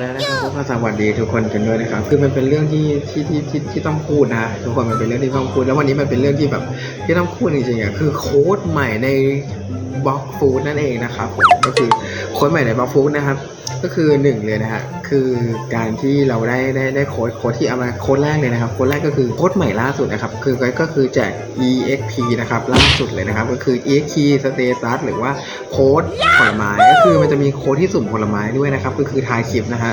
แล้วนะครับก็สวัสดีทุกคนกันด้วยนะครับคือมันเป็นเรื่องที่ที่ที่ที่ที่ต้องพูดนะฮะทุกคนมันเป็นเรื่องที่ต้องพูด แล้ววันนี้มันเป็นเรื่องที่แบบที่ต้องพูดจริงๆอะคือโค้ดใหม่ในบล็อกฟูดนั่นเองนะครับผมก็คือโค้ดใหม่ในบล็อกฟูดนะครับ ก็คือหนึ่งเลยนะฮะคือการที่เราได้ได้ได้โค้ดโค้ดที่เอามาโค้ดแรกเลยนะครับโค้ดแรกก็คือโค้ดใหม่ล่าสุดนะครับคือก็คือแจก exp นะครับล่าสุดเลยนะครับก็คือ exp status หรือว่าโค้ดผลไม้ก็คือมันจะมีโค้ดที่สุ่มผลไม้ด้วยนะครับก็คือทายคลิปนะฮะ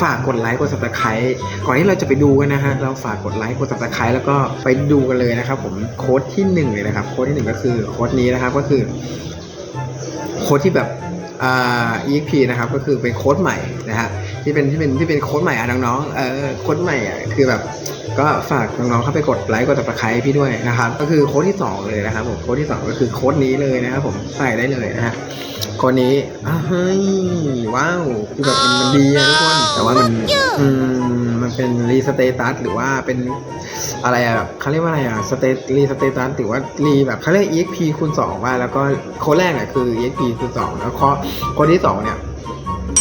ฝากกดไลค์กด subscribe ก่อนที่เราจะไปดูกันนะฮะเราฝากกดไลค์กด subscribe แล้วก็ไปดูกันเลยนะครับผมโค้ดที่หนึ่งเลยนะครับโค้ดที่หนึ่งก็คือโค้ดนี้นะครับก็คือโค้ดที่แบบ EXP นะครับก็คือเป็นโค้ดใหม่นะฮะที่เป็นที่เป็นที่เป็นโค้ดใหม่อะน้องๆเออโค้ดใหม่อะคือแบบก็ฝากน้องๆเข้าไปกดไลค์กดติดตามพี่ด้วยนะครับก็คือโค้ดที่สองเลยนะครับผมโค้ดที่สองก็คือโค้ดนี้เลยนะครับผมใส่ได้เลยนะฮะโค้ดนี้อ้าวเฮ้ยว้าวคือแบบมันมันดีอะทุกคนแต่ว่ามันอืม มันเป็นรีสเตตัสหรือว่าเป็นอะไรอะเขาเรียกว่าอะไรอะสเตตรีสเตตัสหรือว่ารีแบบเขาเรียก exp คูณ2ว่าแล้วก็โค้ดแรกเนี่ยคือ exp คูณ2แล้วก็โค้ดที่สองเนี่ย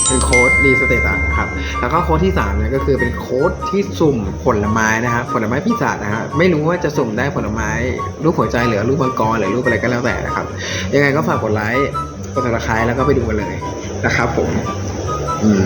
เป็นโค้ดรีสเตตัสครับ แล้วก็โค้ดที่สามเนี่ยก็คือเป็นโค้ดที่สุ่มผลไม้นะครับผลไม้พิศาจนะฮะไม่รู้ว่าจะสุ่มได้ผลไม้รูปหัวใจหรือรูปมังกรหรือรูปอะไรก็แล้วแต่นะครับ ยังไงก็ฝากกดไลค์กดติดตามแล้วก็ไปดูกันเลยนะครับผม อืม